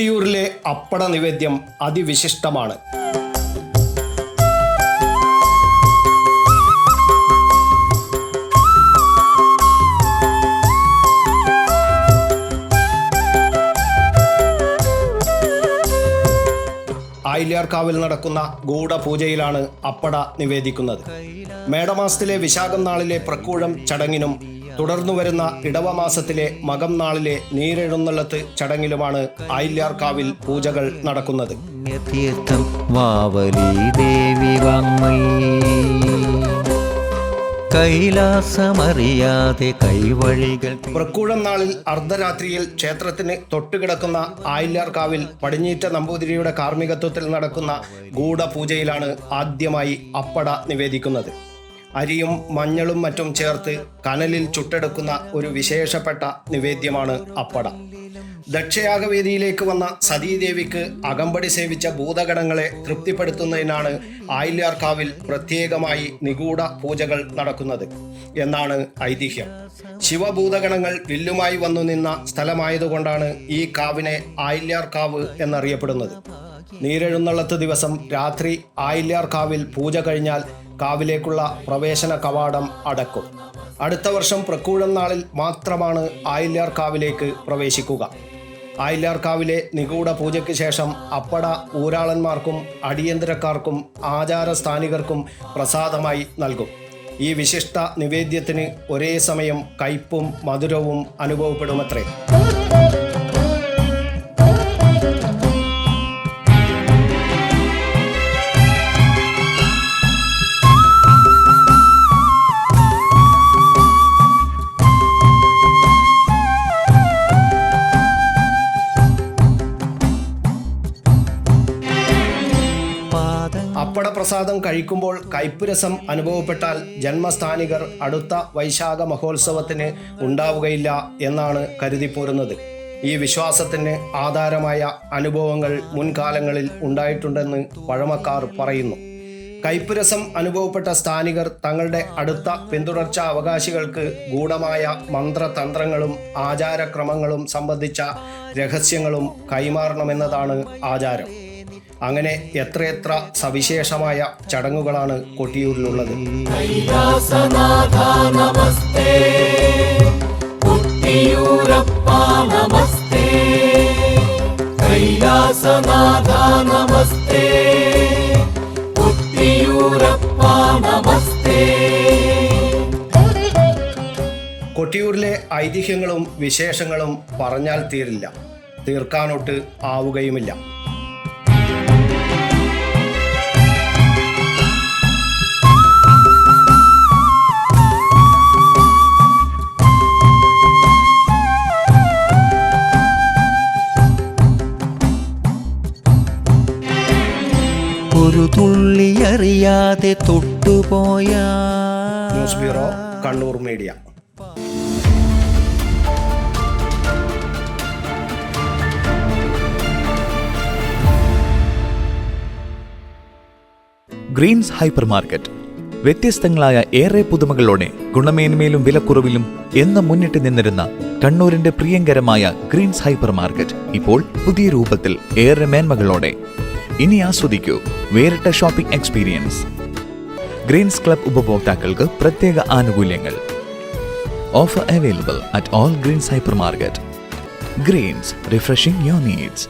കൊട്ടിയൂരിലെ അപ്പട നിവേദ്യം അതിവിശിഷ്ടമാണ്. ആയില്യാർക്കാവിൽ നടക്കുന്ന ഗൂഢപൂജയിലാണ് അപ്പട നിവേദിക്കുന്നത്. മേടമാസത്തിലെ വിശാഖം നാളിലെ പ്രക്കൂഴം ചടങ്ങിനും തുടർന്നു വരുന്ന ഇടവമാസത്തിലെ മകം നാളിലെ നീരെഴുന്നള്ളത്ത് ചടങ്ങിലുമാണ് ആയില്യാർക്കാവിൽ പൂജകൾ നടക്കുന്നത്. പുണ്യതീർത്ഥം വാവലി ദേവി വാങ്മയീ കൈലാസമറിയാതെ കൈവഴികൾ പ്രക്കൂഴം നാളിൽ അർദ്ധരാത്രിയിൽ ക്ഷേത്രത്തിന് തൊട്ടുകിടക്കുന്ന ആയില്യാർക്കാവിൽ പടിഞ്ഞീറ്റ നമ്പൂതിരിയുടെ കാർമ്മികത്വത്തിൽ നടക്കുന്ന ഗൂഢപൂജയിലാണ് ആദ്യമായി അപ്പട നിവേദിക്കുന്നത്. അരിയും മഞ്ഞളും മറ്റും ചേർത്ത് കനലിൽ ചുട്ടെടുക്കുന്ന ഒരു വിശേഷപ്പെട്ട നിവേദ്യമാണ് അപ്പട. ദക്ഷയാഗവേദിയിലേക്ക് വന്ന സതീദേവിക്ക് അകമ്പടി സേവിച്ച ഭൂതഗണങ്ങളെ തൃപ്തിപ്പെടുത്തുന്നതിനാണ് ആയില്യാർക്കാവിൽ പ്രത്യേകമായി നിഗൂഢ പൂജകൾ നടക്കുന്നത് എന്നാണ് ഐതിഹ്യം. ശിവഭൂതഗണങ്ങൾ വില്ലുമായി വന്നു നിന്ന സ്ഥലമായതുകൊണ്ടാണ് ഈ കാവിനെ ആയില്യാർക്കാവ് എന്നറിയപ്പെടുന്നത്. നീരെഴുന്നള്ളത്ത് ദിവസം രാത്രി ആയില്യാർക്കാവിൽ പൂജ കഴിഞ്ഞാൽ കാവിലേക്കുള്ള പ്രവേശന കവാടം അടക്കും. അടുത്ത വർഷം പ്രക്കൂഴം നാളിൽ മാത്രമാണ് ആയില്യാർക്കാവിലേക്ക് പ്രവേശിക്കുക. ആയില്യാർക്കാവിലെ നിഗൂഢ പൂജയ്ക്ക് ശേഷം അപ്പട ഊരാളന്മാർക്കും അടിയന്തരക്കാർക്കും ആചാരസ്ഥാനികർക്കും പ്രസാദമായി നൽകും. ഈ വിശിഷ്ട നിവേദ്യത്തിന് ഒരേ സമയം കയ്പും മധുരവും അനുഭവപ്പെടുമത്രേ. പാദം അപ്പട പ്രസാദം കഴിക്കുമ്പോൾ കയ്പുരസം അനുഭവപ്പെട്ടാൽ ജന്മസ്ഥാനികർ അടുത്ത വൈശാഖ മഹോത്സവത്തിന് ഉണ്ടാവുകയില്ല എന്നാണ് കരുതിപ്പോരുന്നത്. ഈ വിശ്വാസത്തിന് ആധാരമായ അനുഭവങ്ങൾ മുൻകാലങ്ങളിൽ ഉണ്ടായിട്ടുണ്ടെന്ന് പഴമക്കാർ പറയുന്നു. കൈപ്പുരസം അനുഭവപ്പെട്ട സ്ഥാനികർ തങ്ങളുടെ അടുത്ത പിന്തുടർച്ചാ അവകാശികൾക്ക് ഗൂഢമായ മന്ത്രതന്ത്രങ്ങളും ആചാരക്രമങ്ങളും സംബന്ധിച്ച രഹസ്യങ്ങളും കൈമാറണമെന്നതാണ് ആചാരം. അങ്ങനെ എത്രയെത്ര സവിശേഷമായ ചടങ്ങുകളാണ് കൊട്ടിയൂരിലുള്ളത്. കൊട്ടിയൂരിലെ ഐതിഹ്യങ്ങളും വിശേഷങ്ങളും പറഞ്ഞാൽ തീരില്ല. തീർക്കാനോട്ട് ആവുകയുമില്ല. അറിയാതെ തൊട്ടുപോയാ news bureau Kannur media. Greens hyper market. വ്യത്യസ്തങ്ങളായ ഏറെ പുതുമകളോടെ ഗുണമേന്മയിലും വിലക്കുറവിലും എന്ന് മുന്നിട്ട് നിന്നിരുന്ന കണ്ണൂരിന്റെ പ്രിയങ്കരമായ ഗ്രീൻസ് ഹൈപ്പർ മാർക്കറ്റ് ഇപ്പോൾ പുതിയ രൂപത്തിൽ ഏറെ മേന്മകളോടെ ഇനി ആസ്വദിക്കൂ വേറിട്ട ഷോപ്പിംഗ് എക്സ്പീരിയൻസ് ഗ്രീൻസ് ക്ലബ് ഉപഭോക്താക്കൾക്ക് പ്രത്യേക ആനുകൂല്യങ്ങൾ. Offer available at all Greens hypermarket Greens refreshing your needs